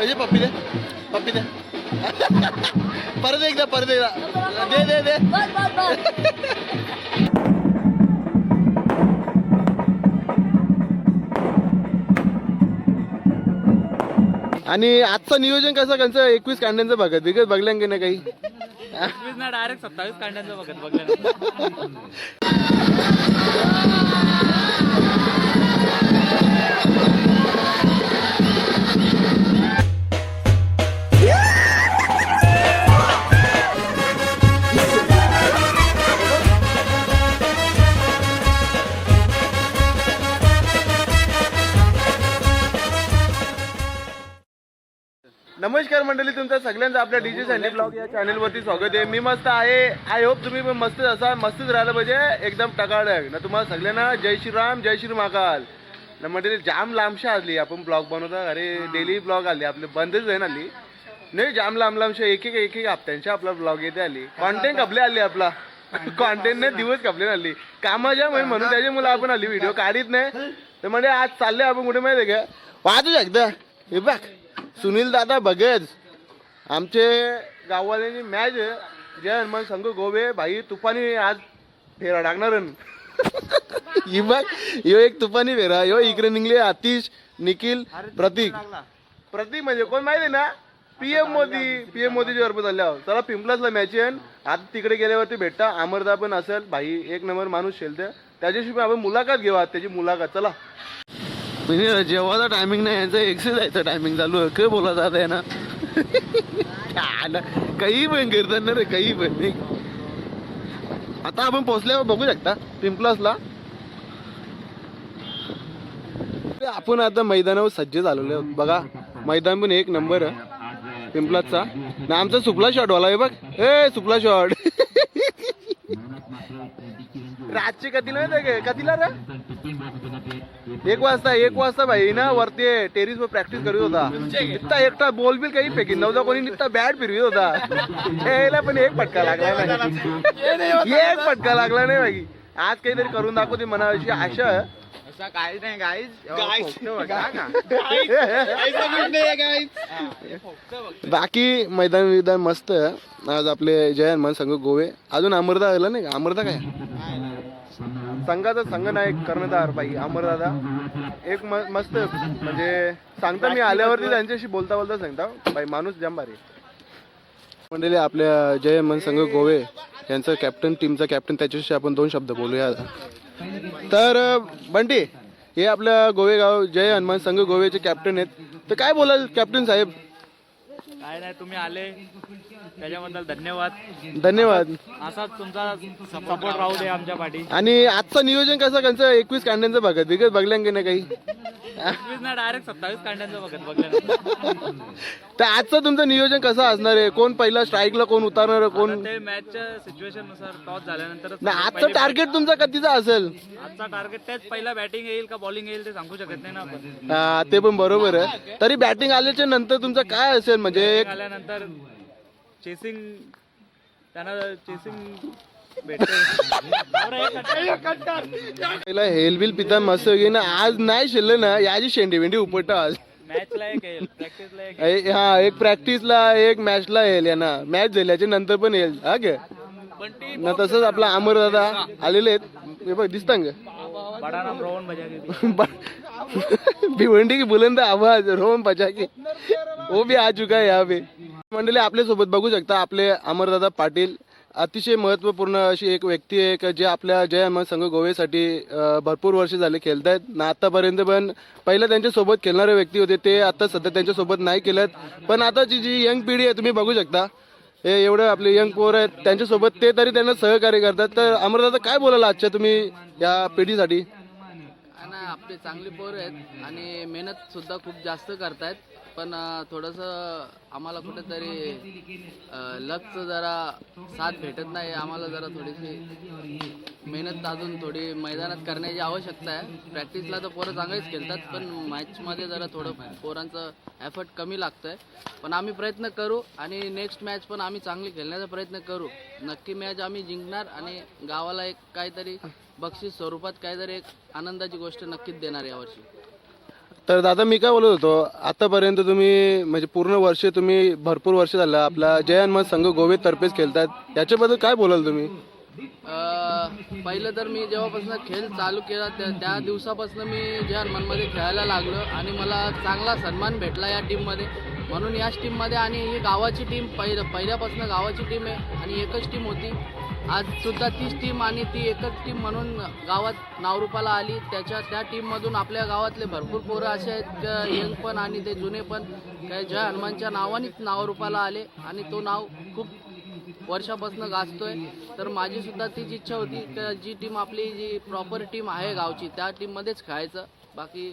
अजय पप्पी दे पप्पी दे परत एकदा परत एकदा दे दे दे आणि आजचं नियोजन कसं कंचं एकवीस कांड्यांचं बघत बिकत बघल्यान की नाही काही? डायरेक्ट सत्तावीस कांड्यांचं बघत बघलं नमस्कार मंडळी तुमचं सगळ्यांचं आपल्या डीजे सँडी ब्लॉग या चॅनलवरती स्वागत आहे. मी मस्त आहे. आय होप तुम्ही पण मस्त असा मस्तच राहिलं पाहिजे. एकदम टकाडक ना तुम्हाला सगळ्यांना जय श्रीराम जय श्री महाकाल. ना मंडळी जाम लांबशा आली आपण ब्लॉग बनवता. अरे डेली ब्लॉग आली. आपले बंदच आहे ना आली. नाही जाम लांब लांबशा एक एक एक एक हप्त्यांच्या आपला ब्लॉग येते आली. कॉन्टेंट कपले आली आपला. कॉन्टेंट नाही दिवस कपले आली. कामाच्या म्हण- म्हणून त्याच्यामुळे आपण आली. व्हिडिओ काढीत नाही. तर म्हणजे आज चालले आपण कुठे माहिती आहे का? पाहतो एकदा हे बघ. सुनील दादा भगत आमचे गाववाल्यांची मॅच आहे. जय हनुमान संघ गोवे. भाई तुफानी आज फेरा टाकणार ही बघ ह्यो एक तुफानी फेरा. ह्यो इकडे निघले आतिश निखिल प्रतीक. प्रतीक म्हणजे कोण माहिती आहे ना? पीएम मोदी. पीएम मोदीच्या वरपूर चालल्यावर चला पिंपलासला मॅच आहे. आता तिकडे गेल्यावरती भेटता. अमरदा पण असेल. भाई एक नंबर माणूस शेलते त्याच्याशी पण आपण मुलाखत घेऊ. आज त्याची मुलाखत. चला. म्हणजे जेव्हाचा टायमिंग नाही यांचं एक्सरसाइजचं टायमिंग चालू आहे. काय बोला जात आहे ना? काही पण करतात ना रे काही पण. नाही. आता आपण पोहोचल्यावर बघू शकता पिंपलासला आपण आता मैदानावर सज्ज झालेलो आहोत. बघा मैदान पण एक नंबर आहे. पिंपलासचा ना आमचा सुपला शॉट वाला आहे बघ. ए सुपला शॉट रातचे कधीला आहे कधीला रे? एक वाजता एक वाजता भाई ना वरती टेरिस वर प्रॅक्टिस करत होता. निघता एकटा बॉल बिल काही फेकीन नव्हता कोणी निघता बॅट फिरवित होता. यायला पण एक फटका लागला नाही. एक फटका लागला नाही बाकी आज काहीतरी करून दाखवते मनाची आशा. नाही गाईज बाकी मैदान विदान मस्त. आहे. आज आपले जय हनुमान संघ गोवे. अजून अमरदा आला नाही का? अमरदा काय? संघाचा संघनायक कर्णधार बाई अमरदादा. एक म- मस्त म्हणजे सांगता मी आल्यावरती त्यांच्याशी बोलता बोलता सांगता बाई माणूस जंबारी. मंडळी आपल्या जय मन संघ गोवे यांचं कॅप्टन टीमचा कॅप्टन त्याच्याशी आपण दोन शब्द बोलूया. तर बंटी हे आपल्या गोवेगाव जय हनुमान संघ गोवेचे कॅप्टन आहेत. तर काय बोलाल कॅप्टन साहेब? काय नाही तुम्ही आले. त्याच्याबद्दल धन्यवाद. धन्यवाद. असाच तुमचा सपोर्ट राहू दे आमच्या पाठी. आणि आजचं नियोजन कसं कंचं एकवीस कांड्यांचं बघत बिकत बघल्यान की नाही काही. एकवीस ना डायरेक्ट सत्तावीस कांड्यांचं बघत बघलं तर आजचं तुमचं नियोजन कसं असणार आहे? कोण पहिला स्ट्राईकला कोण उतारणार आहे, कोण ते मॅचच्या सिच्युएशननुसार टॉस झाल्यानंतर आजचं टार्गेट तुमचा कधीचा असेल? आजचा टार्गेट तेच पहिला बॅटिंग येईल का बॉलिंग येईल ते सांगू शकत नाही ना आपण. हा, ते पण बरोबर आहे. तरी बॅटिंग आल्याच्यानंतर तुमचं काय असेल? म्हणजे एक आल्यानंतर चेसिंग त्यांना चेसिंग पहिला हेलबिल पिता मस्त वगैरे ना. आज नाही शिरलं ना याची शेंडी वेंडी उपटतं आज. मॅचला एक येईल प्रॅक्टिसला एक ए- हा एक प्रॅक्टिसला एक मॅचला येईल यांना मॅच झाल्याच्यानंतर पण येईल हा गे. ना तसंच आपला अमर दादा आलेले आहेत. हे बघ दिसता का? बडा नाम रोहन भिवंडी की बुलंद आवाज रोहन पचाके वो भी आ चुका है यहाँ पे। मंडळी आपल्यासोबत बघू शकता आपले अमरदादा पाटील अतिशय महत्त्वपूर्ण अशी एक व्यक्ती आहे का जे आपल्या जय अहमद संघ गोवेसाठी भरपूर वर्ष झाले खेळत आहेत ना आतापर्यंत पण पहिले त्यांच्यासोबत खेळणारे व्यक्ती होते ते आता सध्या त्यांच्यासोबत नाही खेळत. पण आताची जी यंग पिढी आहे तुम्ही बघू शकता. हे एवढं आपले यंग पोर आहेत त्यांच्यासोबत ते तरी त्यांना सहकार्य करतात. तर अमरदादा काय बोलायला आजच्या तुम्ही या पिढीसाठी? आपले चांगले पोर आहेत आणि मेहनत सुद्धा खूप जास्त करतायत. पण थोडंसं आम्हाला कुठेतरी लकचं जरा साथ भेटत नाही. आम्हाला जरा थोडीशी मेहनत अजून थोडी मैदानात करण्याची आवश्यकता आहे. प्रॅक्टिसला तर पोरं चांगलेच खेळतात पण मॅचमध्ये जरा थोडं पोरांचं एफर्ट कमी लागतंय. पण आम्ही प्रयत्न करू आणि नेक्स्ट मॅच पण आम्ही चांगली खेळण्याचा प्रयत्न करू. नक्की मॅच आम्ही जिंकणार आणि गावाला एक काहीतरी बक्षीस स्वरूपात काहीतरी एक आनंदाची गोष्ट नक्कीच देणार यावर्षी. तर दादा मी काय बोलत होतो आतापर्यंत तुम्ही म्हणजे पूर्ण वर्ष तुम्ही भरपूर वर्ष झालं आपला जय हनुमान संघ गोवे तर्फेच खेळतात. याच्याबद्दल काय बोलाल तुम्ही? अं, पहिलं तर मी जेव्हापासून खेळ चालू केला त्या त्या दिवसापासून मी जे हनुमानमध्ये खेळायला लागलो आणि मला चांगला सन्मान भेटला या टीममध्ये म्हणून याच टीममध्ये आणि ही गावाची टीम पहिलं पहिल्यापासून गावाची टीम आहे आणि एकच टीम होती. आज सुद्धा तीच टीम आणि ती एकच टीम म्हणून गावात नावरूपाला आली. त्याच्या त्या टीममधून आपल्या गावातले भरपूर पोरं असे आहेत यंग पण आणि ते जुने पण काय जय हनुमानच्या नावानेच नावरूपाला आले आणि तो नाव खूप वर्षापासून गाजतोय. तर माझीसुद्धा तीच इच्छा होती. की जी टीम आपली जी प्रॉपर टीम आहे गावची त्या टीममध्येच खेळायचं. बाकी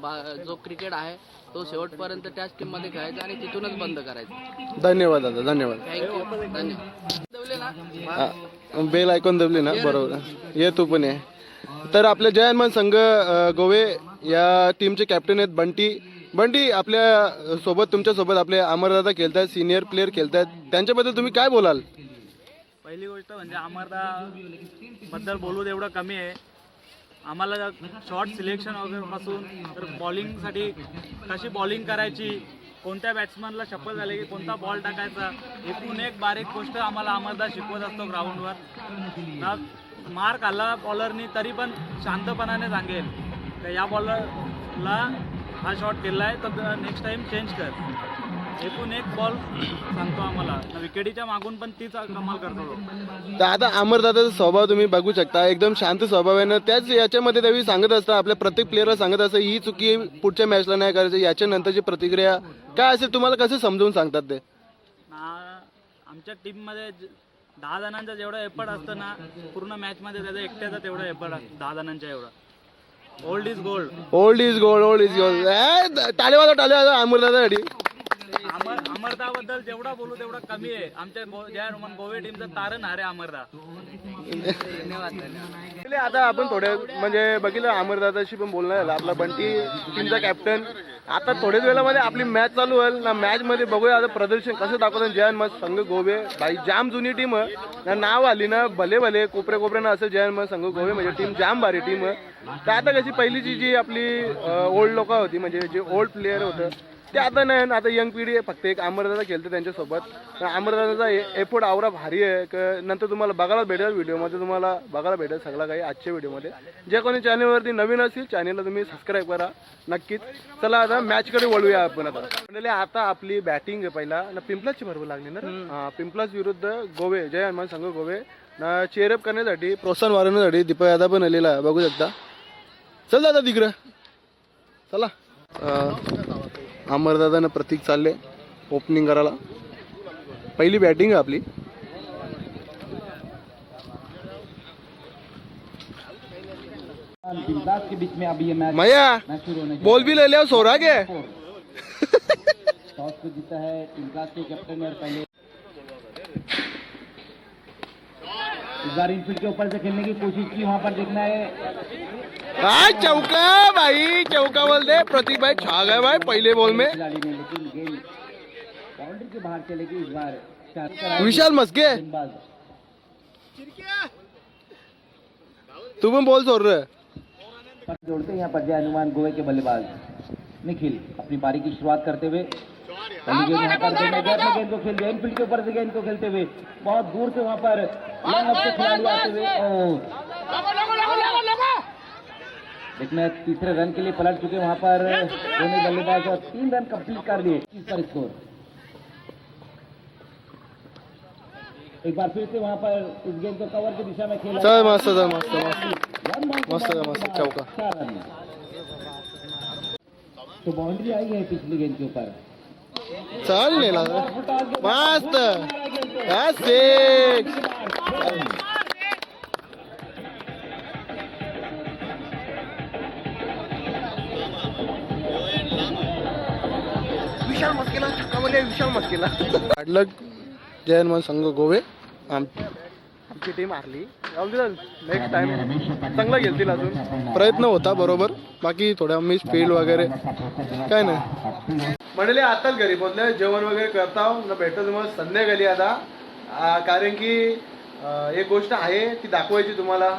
बा- जो क्रिकेट आहे तो शेवटपर्यंत त्याच टीममध्ये खेळायचा आणि तिथूनच बंद करायचा. धन्यवाद दादा धन्यवाद. थँक्यू धन्यवाद. ना? बेल ऐकून दबली ना? बरोबर. ये तू पण ये. तर आपल्या जय हनुमान संघ गोवे या टीमचे कॅप्टन आहेत बंटी. बंटी आपल्यासोबत तुमच्यासोबत आपले अमरदादा खेळतात सिनियर प्लेअर खेळतात त्यांच्याबद्दल तुम्ही काय बोलाल? पहिली गोष्ट म्हणजे अमरदा बद्दल बोलू तेवढं कमी आहे. आम्हाला शॉर्ट सिलेक्शन वगैरेपासून तर बॉलिंगसाठी कशी बॉलिंग करायची कोणत्या बॅट्समनला शपथ झाली की कोणता बॉल टाकायचा एकूण एक बारीक गोष्ट आम्हाला अमरदा शिकवत असतो ग्राउंडवर ना मार आला बॉलरनी तरी पण शांतपणाने सांगेल तर या बॉलरला हा शॉट केला आहे तर नेक्स्ट टाईम चेंज कर. एकूण एक बॉल सांगतो आम्हाला. विकेटीच्या मागून पण तीच कमाल करतो तो. तर आता अमरदादाचा स्वभाव तुम्ही बघू शकता. एकदम शांत स्वभाव आहे ना. त्याच याच्यामध्ये त्यावेळी सांगत असता आपल्या प्रत्येक प्लेअरला सांगत असतं ही चुकी पुढच्या मॅचला नाही करायचं. याच्या नंतरची प्रतिक्रिया काय असेल तुम्हाला कसं समजून सांगतात ते? आमच्या टीममध्ये दहा जणांचा जेवढं एफर्ट असतं ना पूर्ण मॅचमध्ये त्याचा एकट्याचा तेवढा एफर्ट असतो दहा जणांच्या एवढा. Old is gold old is gold old is gold टाळे वाजव टाळे वाजव अमर अमरदाबद्दल जेवढा बोलू तेवढा कमी आहे. आमच्या गो जय गोवे टीमचं तारण हारे अमरदा. धन्यवाद धन्यवाद पहिले आता आपण थोड्या म्हणजे बघितलं अमरदादाशी पण बोलणं झालं. आपला बंटी टीमचा कॅप्टन आता थोड्याच वेळामध्ये आपली मॅच चालू होईल. ना मॅच मध्ये बघूया आता प्रदर्शन कसं दाखवतात जयन मत संघ गोवे. भाई जाम जुनी टीम ना नाव आली ना भले भले कोपरे कोपऱ्यानं असं जयन मत संघ गोवे. म्हणजे टीम जाम भारी टीम तर आता कशी पहिलीची जी आपली ओल्ड लोक होती म्हणजे जे ओल्ड प्लेयर होतं ते आता नाही ना आता यंग पिढी आहे फक्त एक अमरदादा खेळते त्यांच्यासोबत. अमरदादाचा एफोर्ट आवरा भारी आहे क- नंतर तुम्हाला बघायला भेटेल व्हिडिओमध्ये तुम्हाला बघायला भेटेल सगळं काही आजच्या व्हिडिओमध्ये. जे कोणी चॅनलवरती नवीन असतील चॅनलला तुम्ही सबस्क्राईब करा नक्कीच. चला आता मॅचकडे वळूया आपण आता. म्हणजे आता आपली बॅटिंग आहे पहिला. ना पिंपलाची भरपूर लागली ना हा पिंपलाच विरुद्ध गोवे जय हनुमान संघ गोवे. ना चेअरअप करण्यासाठी प्रोत्साहन वाढवण्यासाठी दीपक यादव पण आलेला आहे. बघू शकता. चल दादा तिकडं. चला. अमरदादानं प्रतीक चालले ओपनिंग करायला. पहिली बॅटिंग आपली. बिंदास के बीच में अभी ये मैच मया बोल भी ले लिया, सोरा के. टॉस को जीता है बिंदास के कैप्टन और पहले इस बार इनफील्ड के ऊपर से खेलने की कोशिश की, वहाँ पर देखना है. हाँ चौका भाई चौका बोल दे। प्रतीक भाई छा गए भाई पहले बॉल में। खिलाड़ी ने लेकिन गेंद बाउंड्री के बाहर चलेगी इस बार चार कराए विशाल मस्के गेंदबाज तू पण बॉल सोड रहे पर जोड़ते हैं यहाँ पर जय हनुमान गोवे के बल्लेबाज। निखिल अपनी पारी की शुरुआत करते हुए। पहली गेंद यहाँ पर गेंद गैप में गेंद को खेल दिया इनफील्ड के ऊपर से गेंद को खेलते हुए। बहुत दूर से वहाँ पर लॉन्ग अप से खिलाड़ी आते हुए देखना तीसरे रन के लिए पलट चुके वहाँ पर दोनों बल्लेबाज और तीन रन कंप्लीट कर लिए इस पर स्कोर एक बार फिर से वहाँ पर इस गेंद को कवर की दिशा में खेला मस्त मस्त मस्त मस्त मस्त चौका तो बाउंड्री आई है पिछली गेंद के ऊपर। चल नेला मस्त। हा, सिक्स छक्कामध्ये विशाल मस्केला काढलं जय हनुमान संघ गोवे. आम आमची टीम हारली. नेक्स्ट टाइम चांगला घेतील अजून. प्रयत्न होता बरोबर. बाकी थोड्या मिस फील्ड वगैरे काय नाही. म्हणले आताच घरी पोहोचले जेवण वगैरे करता न भेटतो तुम्हाला संध्याकाळी आता. कारण की एक गोष्ट आहे ती दाखवायची तुम्हाला.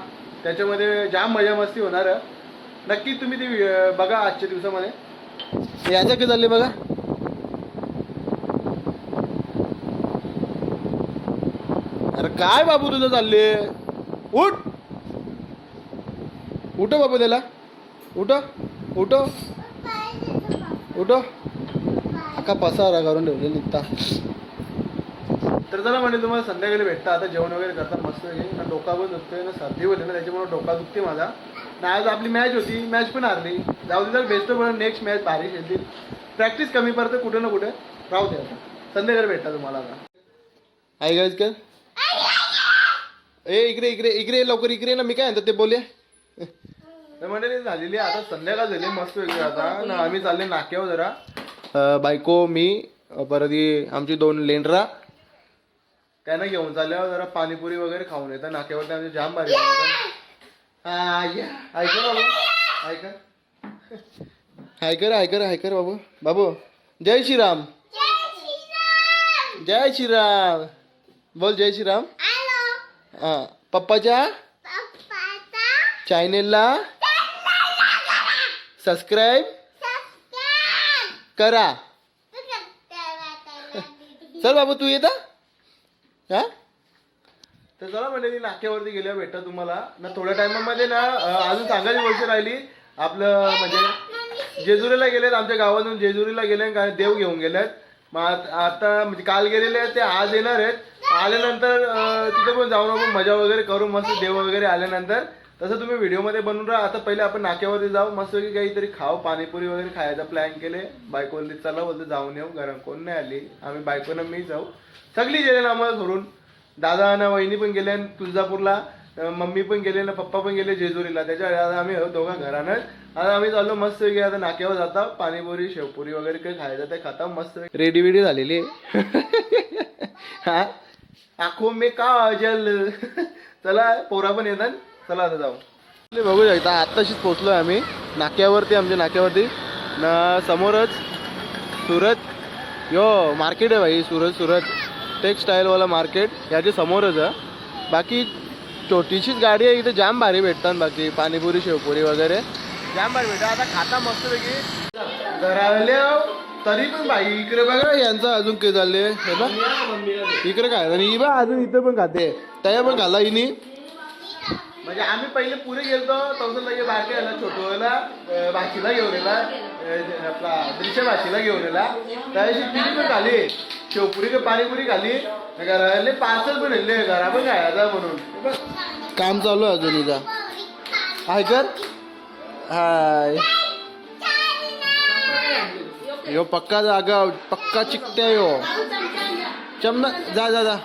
त्याच्यामध्ये जाम मजा मस्ती होणार नक्की तुम्ही ती बघा आजच्या दिवसामध्ये. याचं काय चालले बघा? अरे काय बाबू तुझं चालले उठ. उठ बाबू त्याला. उठ उठ उठ अका पसारा करून ठेवले निघता. तर चला म्हणजे तुम्हाला संध्याकाळी भेटता. आता जेवण वगैरे करता मस्त ना डोका पण दुखतोय ना सर्दी होते ना त्याच्यामुळे डोका दुखते माझा. ना आज आपली मॅच होती. मॅच पण हारली. जाऊ दे तर बेस्ट पण नेक्स्ट मॅच भारी खेळतील. प्रॅक्टिस कमी पडते कुठे ना कुठे. राहू दे आता. संध्याकाळी भेटता तुम्हाला आता. आहे गाईज का ए इकडे इकडे इकडे लवकर इकडे ना. मी काय म्हणतो ते बोलूया तर मंडळी झालेली आहे. आता संध्याकाळ झाली मस्त वेगळी आता. ना आम्ही चालले नाक्यावर जरा. अं, बायको मी अं, परत ही आमची दोन लेंडरा. त्यांना घेऊन चालल्यावर जरा पाणीपुरी वगैरे खाऊन येतं. नाक्यावर आमचे जाम भारी. ऐका बाबू. ऐका. ऐकर ऐकर ऐकर बाबू. बाबू जय श्रीराम. जय श्रीराम. बोल जय श्रीराम. हा पप्पाच्या? चॅनेलला सबस्क्राईब करा. चल बाबू तू येता? हा? तर चला म्हणजे नाक्यावरती गेल्या भेटता तुम्हाला. ना थोड्या टायमामध्ये ना अजून सांगायची गोष्ट राहिली. आपलं म्हणजे जेजुरीला गेलेत आमच्या गावातून जेजुरीला गेले काय देव घेऊन गेलेत. मग आत- आता म्हणजे काल गेलेले आहेत ते आज येणार आहेत. आल्यानंतर तिथं पण जाऊन आपण मजा वगैरे करू मस्त देव वगैरे आल्यानंतर. तसं तुम्ही व्हिडिओमध्ये बनवून राहा. आता पहिले आपण नाक्यावरती जाऊ. मस्त काहीतरी खाऊ. पाणीपुरी वगैरे खायचा प्लॅन केले. बायको चला बोलतो जाऊन येऊ. घरा कोण नाही आली. आम्ही बायकोनं मी जाऊ. सगळी गेले ना आम्हाला सोडून. दादा ना वहिनी पण गेले तुळजापूरला. मम्मी पण गेले ना पप्पा पण गेले जेजुरीला. त्याच्या आता आम्ही दोघा घरानं आता आम्ही चाललो मस्त की आता नाक्यावर जाता. पाणीपुरी शेवपुरी वगैरे काही खायचं ते खाता. मस्त रेडी बिडी झालेली आहे. हा? आखो मे काजल। चला पोरा पण येतात. चला आता जाऊ. बघू शकता आत्ताशीच पोचलोय आम्ही. नाक्यावरती आमच्या नाक्यावरती. ना समोरच सुरत. यो मार्केट आहे भाई सुरत सुरत. टेक्सटाईलवाला मार्केट. याच्या समोरच आहे. बाकी छोटीशीच गाडी आहे इथे जाम भारी भेटतात बाकी. पाणीपुरी शेवपुरी वगैरे. जाम भारी भेटतात. आता खाता मस्तपैकी. घराले तरी पण बाई इकडे बघा यांचं अजून काय चालले हे बघ. इकडे काय? आणि ही बा अजून इथे पण खाते. त्या पण खाल्ला हिनी. म्हणजे आम्ही पहिले पुरे गेलतो तसं लगे बारके याला छोटूला भाचीला घेऊन गेला आपला दृश्य भाचीला घेऊन गेला त्यादिवशी तिने पण खाली शेवपुरी का पाणीपुरी खाली घराले पार्सल पण आणले घरा पण खायचा म्हणून. काम चालू आहे अजून इथं. हाय कर. हाय. यो पक्का जागा पक्का चिकट्या यो. चमना जा जा जा.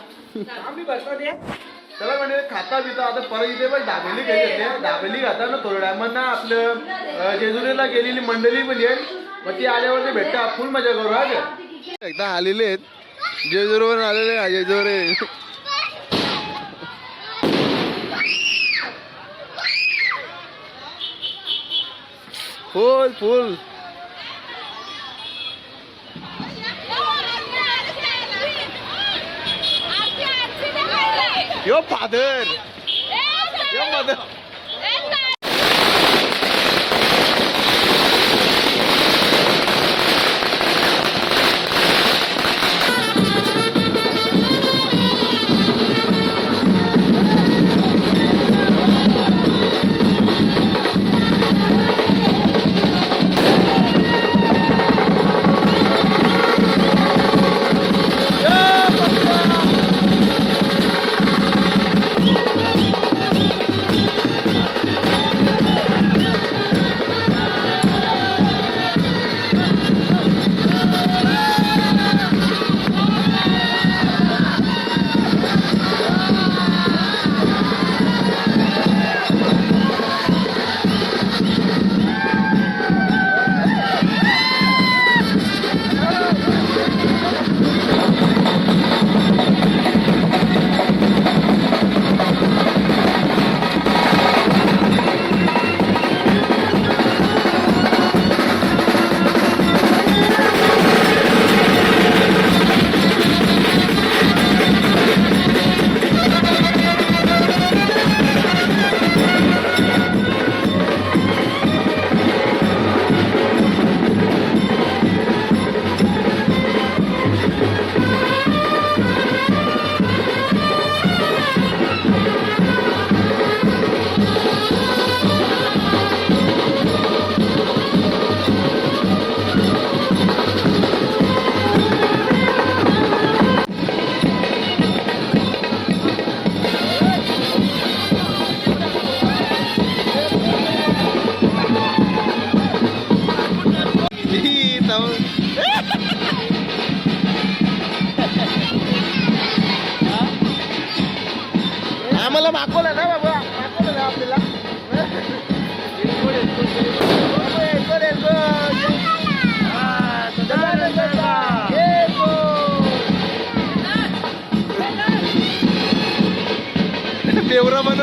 त्याला म्हणजे खाता पिता आता परत इथे पण दाबेली घ्यायची दाबेली खाता ना थोड्या टायमात आपलं जेजुरीला गेलेली मंडळी पण येईल. मग ती आल्यावरती भेटता. फुल मजा करू हा एकदा आलेले आहेत. आलेले आहे, Jejuri. Full full. Yo father yo mother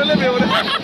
করে নেবে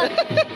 Yeah.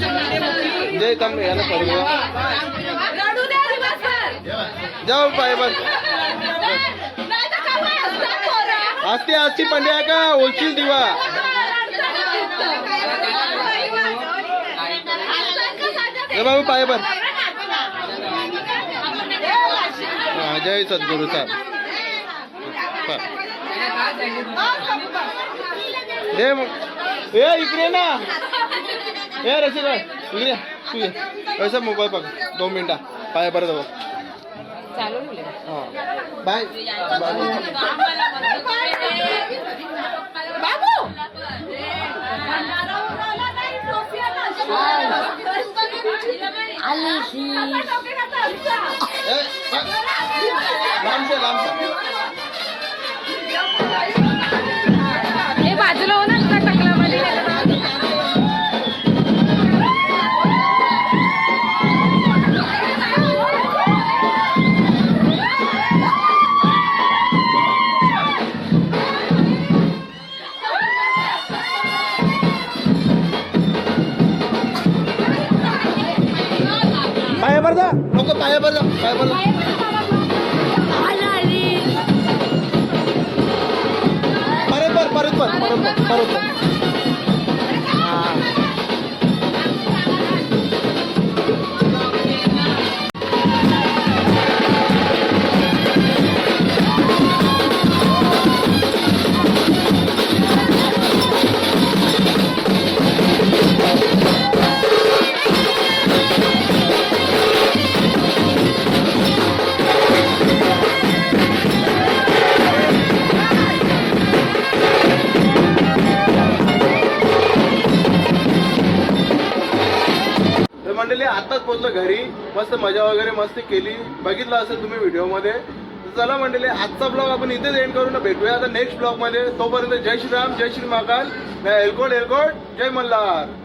जय कम याला जाऊ पाय बस. असते असती पंड्या का? ओळखील दिवा. बाबू पाय हा, जय सद्गुरु साहेब. हे. मग. ए इकडे ना. ए रसिक इकडे तू ये ऐसा मोबाईल बघ दोन मिनिटा पाय बरं जाऊ हा बाय ए, बाय. लांब से लोक पाया बर पाया बर परत पर परत पर परत पर मस्ती केली बघितलं असेल तुम्ही व्हिडिओमध्ये. चला मंडळी आजचा ब्लॉग आपण इथेच एंड करून भेटूया. आता नेक्स्ट ब्लॉगमध्ये तोपर्यंत जय श्रीराम जय श्री महाकाल. एलकोट एलकोट जय मल्हार.